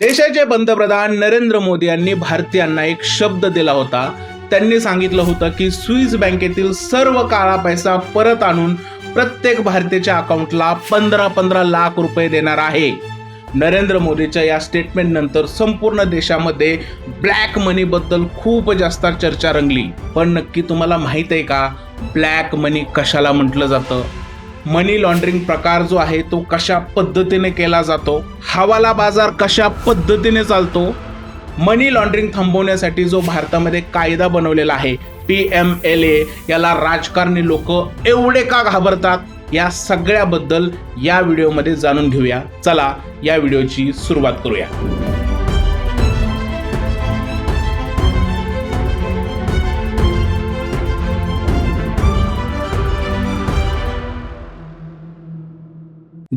देशाचे पंतप्रधान नरेंद्र मोदी यांनी भारतीयांना एक शब्द दिला होता. त्यांनी सांगितलं होतं की स्विस बँकेतील सर्व काळा पैसा परत आणून प्रत्येक भारतीयच्या अकाउंटला पंधरा पंधरा लाख रुपये देणार आहे. नरेंद्र मोदीच्या या स्टेटमेंट नंतर संपूर्ण देशामध्ये ब्लॅक मनी बद्दल खूप जास्त चर्चा रंगली. पण नक्की तुम्हाला माहीत आहे का? ब्लॅक मनी कशाला म्हटलं जातं? मनी लॉन्ड्रिंग प्रकार जो आहे तो कशा पद्धतीने केला जातो? हवाला बाजार कशा पद्धतीने चालतो? मनी लॉन्ड्रिंग थांबवण्यासाठी जो भारतामध्ये कायदा बनवलेला आहे पी एम एल ए याला राजकारणी लोक एवढे का घाबरतात? या सगळ्याबद्दल या व्हिडिओमध्ये जाणून घेऊया. चला या व्हिडिओची सुरुवात करूया.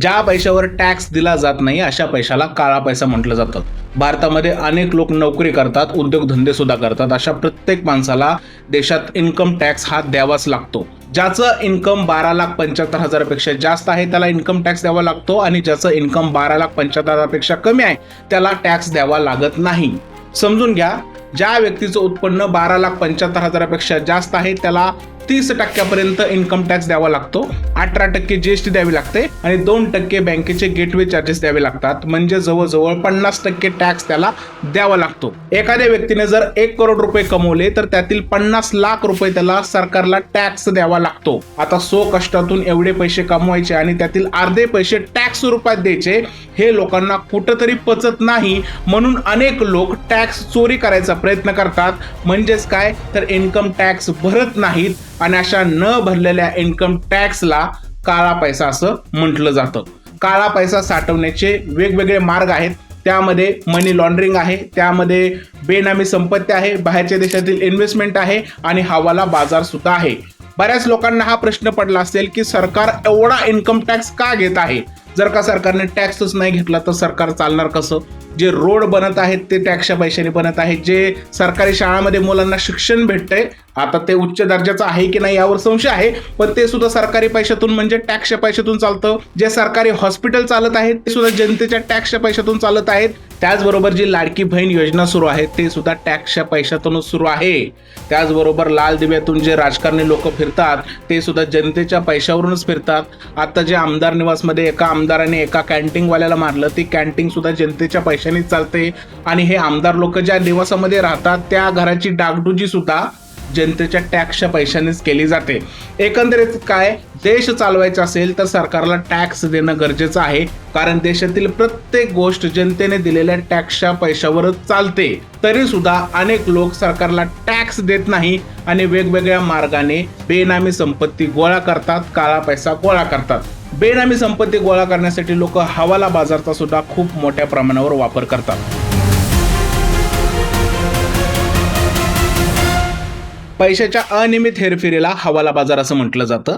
ज्या पैशावर टॅक्स दिला जात नाही अशा पैशाला काळा पैसा म्हटलं जातं. भारतामध्ये अनेक लोक नोकरी करतात उद्योगधंदे सुद्धा करतात. अशा प्रत्येक माणसाला देशात इन्कम टॅक्स हा द्यावाच लागतो. ज्याचं इन्कम बारा लाख पंच्याहत्तर हजारापेक्षा जास्त आहे त्याला इन्कम टॅक्स द्यावा लागतो आणि ज्याचं इन्कम बारा लाख पंच्याहत्तर हजारापेक्षा कमी आहे त्याला टॅक्स द्यावा लागत नाही. समजून घ्या ज्या व्यक्तीचं उत्पन्न बारा लाख पंच्याहत्तर हजारापेक्षा जास्त आहे त्याला तीस टक्क्यापर्यंत इन्कम टॅक्स द्यावा लागतो. अठरा टक्के जीएसटी द्यावी लागते आणि दोन टक्के बँकेचे गेटवे चार्जेस द्यावे लागतात. म्हणजे जवळजवळ पन्नास टक्के टॅक्स त्याला द्यावा लागतो. एखाद्या व्यक्तीने जर एक करोड रुपये कमवले तर त्यातील पन्नास लाख रुपये त्याला सरकारला टॅक्स द्यावा लागतो. आता सो कष्टातून एवढे पैसे कमवायचे आणि त्यातील अर्धे पैसे टॅक्स स्वरूपात द्यायचे हे लोकांना कुठंतरी पचत नाही. म्हणून अनेक लोक टॅक्स चोरी करायचा प्रयत्न करतात. म्हणजेच काय? तर इन्कम टॅक्स भरत नाहीत. आणि अशा न भरलेल्या इन्कम टॅक्सला काळा पैसा असं म्हटलं जातं. काळा पैसा साठवण्याचे वेगवेगळे मार्ग आहेत. त्यामध्ये मनी लॉन्ड्रिंग आहे त्यामध्ये बेनामी संपत्ती आहे बाहेरच्या देशातील इन्व्हेस्टमेंट आहे आणि हवाला बाजार सुद्धा आहे. बऱ्याच लोकांना हा प्रश्न पडला असेल की सरकार एवढा इन्कम टॅक्स का घेत आहे? जर का सरकारने टॅक्सच नाही घेतला तर सरकार चालणार कसं? जे रोड बनत आहेत ते टॅक्सच्या पैशाने बनत आहेत जे सरकारी शाळामध्ये मुलांना शिक्षण भेटतंय आता ते उच्च दर्जाचं आहे की नाही यावर संशय आहे पण ते सुद्धा सरकारी पैशातून म्हणजे टॅक्सच्या पैशातून चालतं. जे सरकारी हॉस्पिटल चालत आहेत ते सुद्धा जनतेच्या टॅक्सच्या पैशातून चालत आहेत. त्याचबरोबर जी लाडकी बहीण योजना सुरू आहे ते सुद्धा टॅक्सच्या पैशातूनच सुरू आहे. त्याचबरोबर लाल दिव्यातून जे राजकारणी लोक फिरतात ते सुद्धा जनतेच्या पैशावरूनच फिरतात. आता जे आमदार निवासमध्ये एका आमदाराने एका कॅन्टीनवाल्याला मारलं ती कॅन्टीन सुद्धा जनतेच्या पैशा पैशाने चालते. आणि हे आमदार लोक ज्या निवासामध्ये राहतात त्या घराची डागडुजी सुद्धा जनतेच्या टॅक्सच्या पैशानेच केली जाते. एकंदरीत काय देश चालवायचा असेल तर सरकारला टॅक्स देणं गरजेचं आहे. कारण देशातील प्रत्येक गोष्ट जनतेने दिलेल्या टॅक्सच्या पैशावरच चालते. तरी सुद्धा अनेक लोक सरकारला टॅक्स देत नाही आणि वेगवेगळ्या मार्गाने बेनामी संपत्ती गोळा करतात काळा पैसा गोळा करतात. बेनामी संपत्ती गोळा करण्यासाठी लोक हवाला बाजारचा सुद्धा खूप मोठ्या प्रमाणावर वापर करतात. पैशाच्या अनियमित हेरफेरीला हवाला बाजार असं म्हटलं जातं.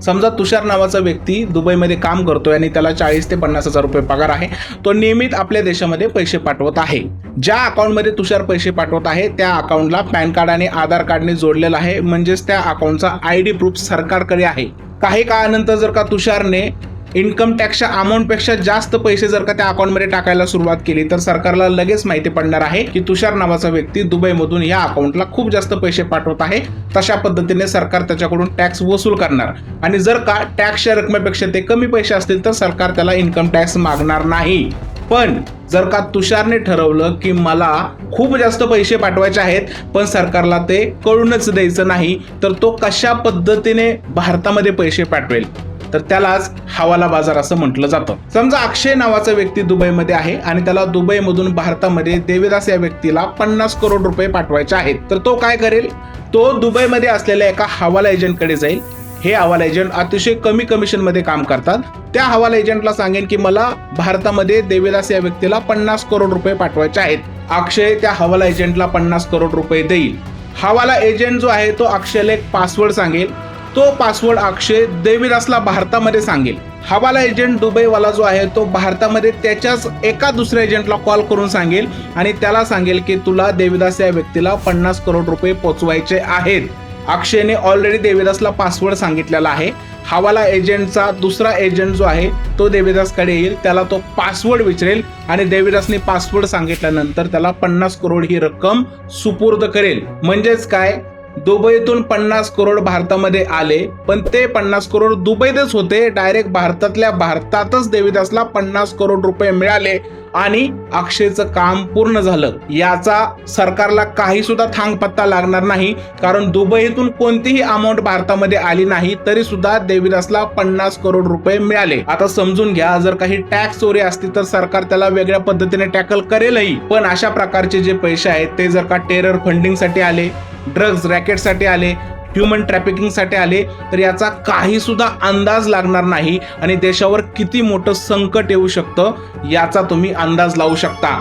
समजा तुषार नावाचा व्यक्ती दुबईमध्ये काम करतोय आणि त्याला चाळीस ते पन्नास हजार रुपये पगार आहे तो नियमित आपल्या देशामध्ये पैसे पाठवत आहे. ज्या अकाउंटमध्ये तुषार पैसे पाठवत आहे त्या अकाउंटला पॅन कार्ड आणि आधार कार्डने जोडलेलं आहे म्हणजेच त्या अकाउंटचा आय डी प्रूफ सरकारकडे आहे. काही काळानंतर जर का तुषारने इन्कम टॅक्सच्या अमाऊंटपेक्षा जास्त पैसे जर का त्या अकाउंटमध्ये टाकायला सुरुवात केली तर सरकारला लगेच माहिती पडणार आहे की तुषार नावाचा व्यक्ती दुबईमधून या अकाउंटला खूप जास्त पैसे पाठवत आहे. तशा पद्धतीने सरकार त्याच्याकडून टॅक्स वसूल करणार. आणि जर का टॅक्सच्या रकमेपेक्षा ते कमी पैसे असतील तर सरकार त्याला इन्कम टॅक्स मागणार नाही. पण जर का तुषारने ठरवलं की मला खूप जास्त पैसे पाठवायचे आहेत पण सरकारला ते कळूनच द्यायचं नाही तर तो कशा पद्धतीने भारतामध्ये पैसे पाठवेल? तर त्यालाच हवाला बाजार असं म्हटलं जातं. समजा अक्षय नावाचा व्यक्ती दुबईमध्ये आहे आणि त्याला दुबईमधून भारतामध्ये देवीदास या व्यक्तीला पन्नास करोड रुपये पाठवायचे आहेत. तर तो काय करेल? तो दुबईमध्ये असलेल्या एका हवाला एजंटकडे जाईल हे हवाला एजंट अतिशय कमी कमिशनमध्ये काम करतात. त्या हवाला एजंटला सांगेन की मला भारतामध्ये देवीदास या व्यक्तीला पन्नास करोड रुपये पाठवायचे आहेत. अक्षय त्या हवाला एजंटला पन्नास करोड रुपये देईल. हवाला एजंट जो आहे तो अक्षयला एक पासवर्ड सांगेल. तो पासवर्ड अक्षय देवीदासला भारतामध्ये सांगेल. हवाला एजंट दुबईवाला जो आहे तो भारतामध्ये त्याच्याच एका दुसऱ्या एजंटला कॉल करून सांगेल आणि त्याला सांगेल की तुला देवीदास या व्यक्तीला पन्नास करोड रुपये पोचवायचे आहेत. अक्षयने ऑलरेडी देवीदासला पासवर्ड सांगितलेला आहे. हवाला एजंटचा दुसरा एजंट जो आहे तो देवीदासकडे येईल. त्याला तो पासवर्ड विचारेल आणि देवीदासने पासवर्ड सांगितल्यानंतर त्याला पन्नास करोड ही रक्कम सुपूर्द करेल. म्हणजेच काय? दुबईतून पन्नास करोड भारतामध्ये आले पण ते पन्नास करोड दुबईतच होते. डायरेक्ट भारतातल्या भारतातच देवीदासला पन्नास करोड रुपये मिळाले. आणि अक्षयचं काम पूर्ण झालं. याचा सरकारला काही सुद्धा थांग पत्ता लागणार नाही. कारण दुबईतून कोणतीही अमाऊंट भारतामध्ये आली नाही तरी सुद्धा देवीदासला पन्नास करोड रुपये मिळाले. आता समजून घ्या जर काही टॅक्स चोरी असती तर सरकार त्याला वेगळ्या पद्धतीने टॅकल करेलही. पण अशा प्रकारचे जे पैसे आहेत ते जर का टेरर फंडिंगसाठी आले ड्रग्ज रॅकेटसाठी आले ह्युमन ट्रॅफिकिंगसाठी आले तर याचा काही सुद्धा अंदाज लागणार नाही आणि देशावर किती मोठं संकट येऊ शकतं याचा तुम्ही अंदाज लावू शकता.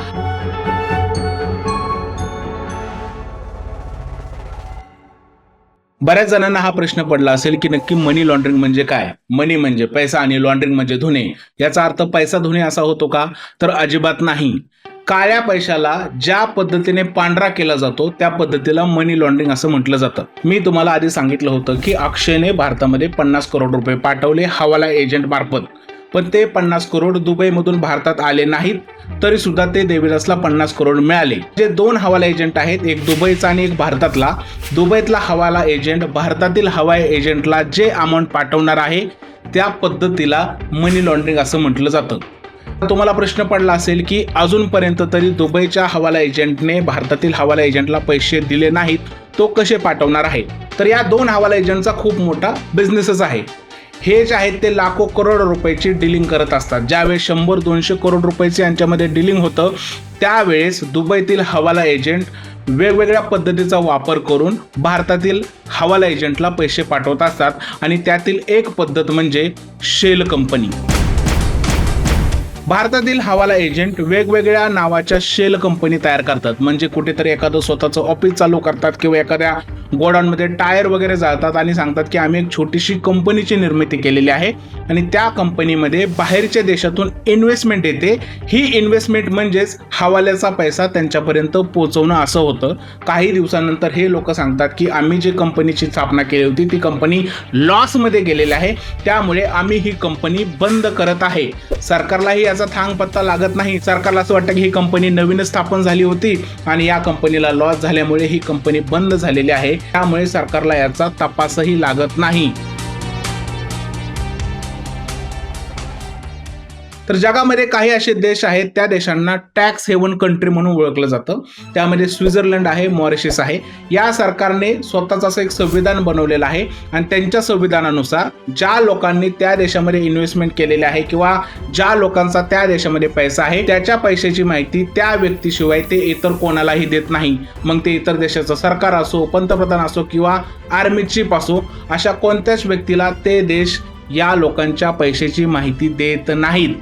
बऱ्याच जणांना हा प्रश्न पडला असेल की नक्की मनी लॉन्ड्रिंग म्हणजे काय? मनी म्हणजे पैसा आणि लॉन्ड्रिंग म्हणजे धुणे. याचा अर्थ पैसा धुणे असा होतो का? तर अजिबात नाही. काळ्या पैशाला ज्या पद्धतीने पांढरा केला जातो त्या पद्धतीला मनी लॉन्ड्रिंग असं म्हटलं जातं. मी तुम्हाला आधी सांगितलं होतं की अक्षयने भारतामध्ये पन्नास करोड रुपये पाठवले हवाला एजंट मार्फत. पण ते पन्नास करोड दुबईमधून भारतात आले नाहीत तरी सुद्धा ते देवीदासला पन्नास करोड मिळाले. जे दोन हवाला एजंट आहेत एक दुबईचा आणि एक भारतातला दुबईतला हवाला एजंट भारतातील हवाई एजंटला जे अमाऊंट पाठवणार आहे त्या पद्धतीला मनी लॉन्ड्रिंग असं म्हटलं जातं. तुम्हाला प्रश्न पडला असेल की अजूनपर्यंत तरी दुबईच्या हवाला एजंटने भारतातील हवाला एजंटला पैसे दिले नाहीत तो कसे पाठवणार आहे? तर या दोन हवाला एजंटचा खूप मोठा बिझनेसच आहे. हे जे आहेत ते लाखो करोड रुपयाची डिलिंग करत असतात. ज्यावेळेस शंभर दोनशे करोड रुपयाचे यांच्यामध्ये डिलिंग होतं त्यावेळेस दुबईतील हवाला एजंट वेगवेगळ्या पद्धतीचा वापर करून भारतातील हवाला एजंटला पैसे पाठवत असतात आणि त्यातील एक पद्धत म्हणजे शेल कंपनी भारतातील हवाला एजंट वेगवेगळ्या नावाच्या शेल कंपनी तयार करतात. म्हणजे कुठेतरी एखादं स्वतःचं ऑफिस चालू करतात किंवा एखाद्या गोडाऊनमध्ये टायर वगैरे जाळतात आणि सांगतात की आम्ही एक छोटीशी कंपनीची निर्मिती केलेली आहे. आणि त्या कंपनीमध्ये बाहेरच्या देशातून इन्व्हेस्टमेंट येते. ही इन्व्हेस्टमेंट म्हणजेच हवाल्याचा पैसा त्यांच्यापर्यंत पोचवणं असं होतं. काही दिवसानंतर हे लोक सांगतात की आम्ही जी कंपनीची स्थापना केली होती ती कंपनी लॉसमध्ये गेलेली आहे. त्यामुळे आम्ही ही कंपनी बंद करत आहे. सरकारलाही याचा थांग पत्ता लागत नाही. सरकारला असं वाटतं की ही कंपनी नवीनच स्थापन झाली होती आणि या कंपनीला लॉस झाल्यामुळे ही कंपनी बंद झालेली आहे. त्यामुळे सरकारला याचा तपासही लागत नाही. तर जगामध्ये काही असे देश आहेत त्या देशांना टॅक्स हेवन कंट्री म्हणून ओळखलं जातं. त्यामध्ये स्वित्झर्लंड आहे मॉरिशस आहे. या सरकारने स्वतःचं असं एक संविधान बनवलेलं आहे आणि त्यांच्या संविधानानुसार ज्या लोकांनी त्या देशामध्ये इन्व्हेस्टमेंट केलेले आहे किंवा ज्या लोकांचा त्या देशामध्ये पैसा आहे त्याच्या पैशाची माहिती त्या व्यक्तीशिवाय ते इतर कोणालाही देत नाही. मग ते इतर देशाचं सरकार असो पंतप्रधान असो किंवा आर्मी चीफ असो अशा कोणत्याच व्यक्तीला ते देश या लोकांच्या पैशाची माहिती देत नाहीत.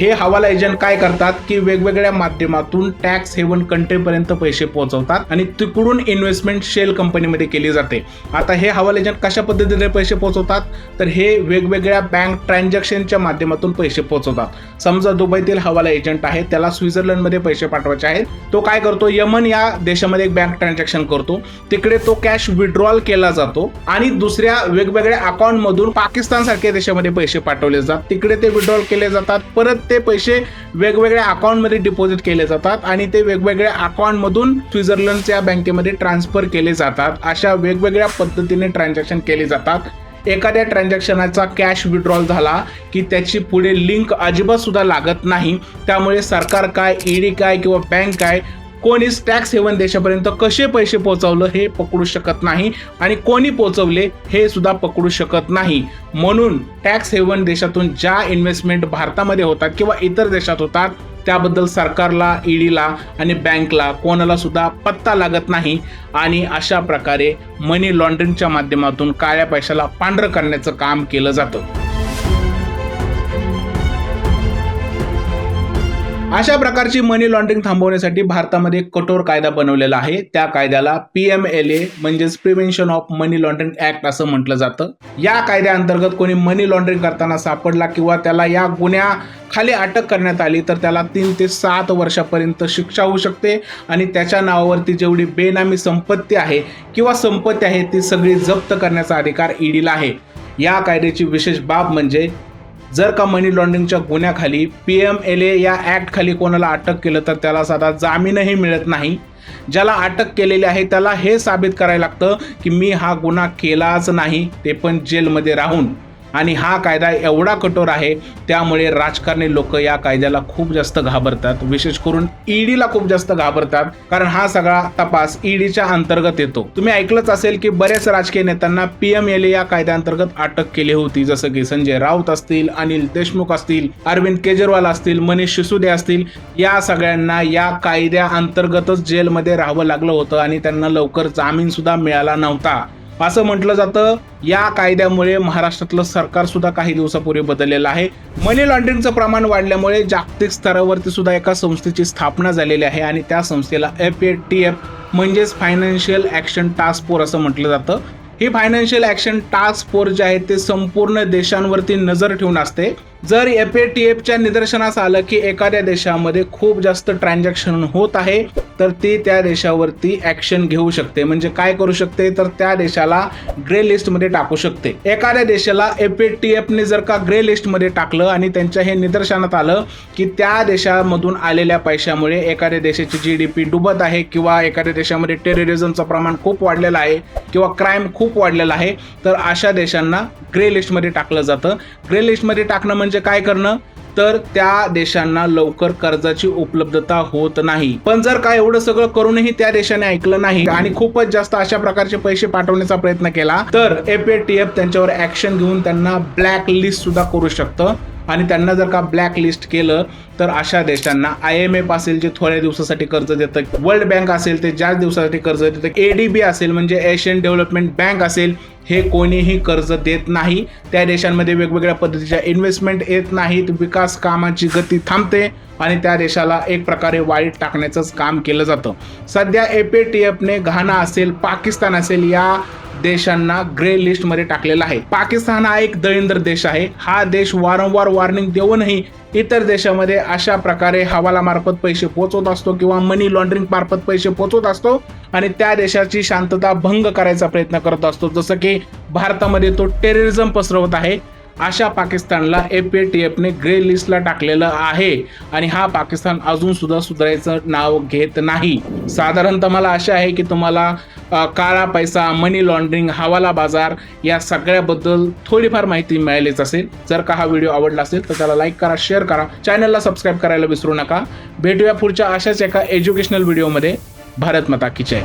हे हवाला एजंट काय करतात की वेगवेगळ्या माध्यमातून टॅक्स हेवन कंट्रीपर्यंत पैसे पोहोचवतात आणि तिकडून इन्व्हेस्टमेंट शेल कंपनीमध्ये केली जाते. आता हे हवाला एजंट कशा पद्धतीने पैसे पोहोचवतात? तर हे वेगवेगळ्या बँक ट्रान्झॅक्शनच्या माध्यमातून पैसे पोहोचवतात. समजा दुबईतील हवाला एजंट आहे त्याला स्वित्झर्लंडमध्ये पैसे पाठवायचे आहेत. तो काय करतो? यमन या देशामध्ये एक बँक ट्रान्झॅक्शन करतो. तिकडे तो कॅश विड्रॉल केला जातो आणि दुसऱ्या वेगवेगळ्या अकाउंटमधून पाकिस्तान सारख्या देशामध्ये पैसे पाठवले जातात. तिकडे ते विड्रॉल केले जातात. परत ते पैसे वेगवेगळ्या अकाउंटमध्ये डिपॉझिट केले जातात आणि ते वेगवेगळ्या अकाउंटमधून स्वित्झर्लंडच्या बँकेमध्ये ट्रान्सफर केले जातात. अशा वेगवेगळ्या पद्धतीने ट्रान्झॅक्शन केले जातात. एखाद्या ट्रान्झॅक्शनाचा कॅश विड्रॉल झाला की त्याची पुढे लिंक अजिबात सुद्धा लागत नाही. त्यामुळे सरकार काय ईडी काय किंवा बँक काय कोणीच टॅक्स हेवन देशापर्यंत कसे पैसे पोहोचवलं हे पकडू शकत नाही आणि कोणी पोहोचवले हे सुद्धा पकडू शकत नाही. म्हणून टॅक्स हेवन देशातून ज्या इन्व्हेस्टमेंट भारतामध्ये होतात किंवा इतर देशात होतात त्याबद्दल सरकारला ईडीला आणि बँकला कोणाला सुद्धा पत्ता लागत नाही. आणि अशा प्रकारे मनी लॉन्ड्रिंगच्या माध्यमातून काळ्या पैशाला पांढरं करण्याचं काम केलं जातं. अशा प्रकारची मनी लॉन्ड्रिंग थांबवण्यासाठी भारतामध्ये कठोर कायदा बनवलेला आहे. त्या कायद्याला पी एम एल ए म्हणजेच prevention of money laundering act असं म्हटलं जातं. या कायद्याअंतर्गत कोणी मनी लॉन्ड्रिंग करताना सापडला किंवा त्याला या गुन्ह्या खाली अटक करण्यात आली तर त्याला तीन ते सात वर्षापर्यंत शिक्षा होऊ शकते आणि त्याच्या नावावरती जेवढी बेनामी संपत्ती आहे किंवा संपत्ती आहे ती सगळी जप्त करण्याचा अधिकार ईडीला आहे. या कायद्याची विशेष बाब म्हणजे जर का मनी लॉन्ड्रिंगच्या गुन्ह्याखाली पी एम एल ए या ॲक्टखाली कोणाला अटक केलं तर त्याला साधा जामीनही मिळत नाही. ज्याला अटक केलेली आहे त्याला हे साबित करायला लागतं की मी हा गुन्हा केलाच नाही ते पण जेलमध्ये राहून. आणि हा कायदा एवढा कठोर आहे त्यामुळे राजकारणी लोक या कायद्याला खूप जास्त घाबरतात. विशेष करून ईडीला खूप जास्त घाबरतात कारण हा सगळा तपास ईडीच्या अंतर्गत येतो. तुम्ही ऐकलंच असेल की बऱ्याच राजकीय नेत्यांना पीएमएल या कायद्याअंतर्गत अटक केली होती जसं की संजय राऊत असतील अनिल देशमुख असतील अरविंद केजरीवाल असतील मनीष सिसोदिया असतील या सगळ्यांना या कायद्या अंतर्गतच जेलमध्ये राहावं लागलं होतं आणि त्यांना लवकर जामीन सुद्धा मिळाला नव्हता. असं म्हटलं जातं या कायद्यामुळे महाराष्ट्रातलं सरकार सुद्धा काही दिवसापूर्वी बदललेलं आहे. मनी लॉन्ड्रिंगचं प्रमाण वाढल्यामुळे जागतिक स्तरावरती सुद्धा एका संस्थेची स्थापना झालेली आहे आणि त्या संस्थेला एफ ए टी एफ म्हणजेच फायनान्शियल ॲक्शन टास्क फोर्स असं म्हटलं जातं. ही फायनान्शियल ॲक्शन टास्क फोर्स जे आहे ते संपूर्ण देशांवरती नजर ठेवून असते. जर एफ ए टी एफच्या निदर्शनास आलं की एखाद्या देशामध्ये खूप जास्त ट्रान्झॅक्शन होत आहे तर ती त्या देशावरती ॲक्शन घेऊ शकते. म्हणजे काय करू शकते? तर त्या देशाला ग्रे लिस्टमध्ये टाकू शकते. एखाद्या देशाला एफ ए टी एफने जर का ग्रे लिस्टमध्ये टाकलं आणि त्यांच्या हे निदर्शनात आलं की त्या देशामधून आलेल्या पैशामुळे एखाद्या देशाची जी डी पी डुबत आहे किंवा एखाद्या देशामध्ये टेररिझमचं प्रमाण खूप वाढलेलं आहे किंवा क्राईम खूप वाढलेला आहे तर अशा देशांना ग्रे लिस्टमध्ये टाकलं जातं. ग्रे लिस्टमध्ये टाकणं म्हणजे म्हणजे काय करणं? तर त्या देशांना लवकर कर्जाची उपलब्धता होत नाही. पण जर काय एवढं सगळं करूनही त्या देशाने ऐकलं नाही आणि खूपच जास्त अशा प्रकारचे पैसे पाठवण्याचा प्रयत्न केला तर एफ एफ त्यांच्यावर ऍक्शन घेऊन त्यांना ब्लॅक लिस्ट सुद्धा करू शकतं. आणि त्यांना जर का ब्लॅक लिस्ट केलं तर अशा देशांना आय एम एफ असेल जे थोड्या दिवसासाठी कर्ज देतं वर्ल्ड बँक असेल ते ज्याच दिवसासाठी कर्ज देतं ए डी बी असेल म्हणजे एशियन डेव्हलपमेंट बँक असेल हे कोणीही कर्ज देत नाही. त्या देशांमध्ये वेगवेगळ्या पद्धतीच्या इन्व्हेस्टमेंट येत नाहीत विकास कामाची गती थांबते आणि त्या देशाला एक प्रकारे वाईट टाकण्याचंच काम केलं जातं. सध्या ए पी टी एफने घाना असेल पाकिस्तान असेल या देशांना ग्रे लिस्टमध्ये टाकलेला आहे. पाकिस्तान हा एक दळिंदर देश आहे. हा देश वारंवार वॉर्निंग देऊनही इतर देशामध्ये अशा प्रकारे हवालामार्फत पैसे पोचवत असतो किंवा मनी लॉन्ड्रिंग मार्फत पैसे पोचवत असतो आणि त्या देशाची शांतता भंग करायचा प्रयत्न करत असतो. जसं की भारतामध्ये तो टेररिझम पसरवत आहे. अशा पाकिस्तानला एफ ए टी एफने ग्रे लिस्टला टाकलेलं आहे. आणि हा पाकिस्तान अजून सुद्धा सुधारायचं नाव घेत नाही. साधारणतः मला आशा आहे की तुम्हाला काळा पैसा मनी लॉन्ड्रिंग हवाला बाजार या सगळ्याबद्दल थोडीफार माहिती मिळालीच असेल. जर का हा व्हिडिओ आवडला असेल तर त्याला लाईक करा शेअर करा. चॅनलला सबस्क्राईब करायला विसरू नका. भेटूया पुढच्या अशाच एका एज्युकेशनल व्हिडिओमध्ये भारत माता की जय.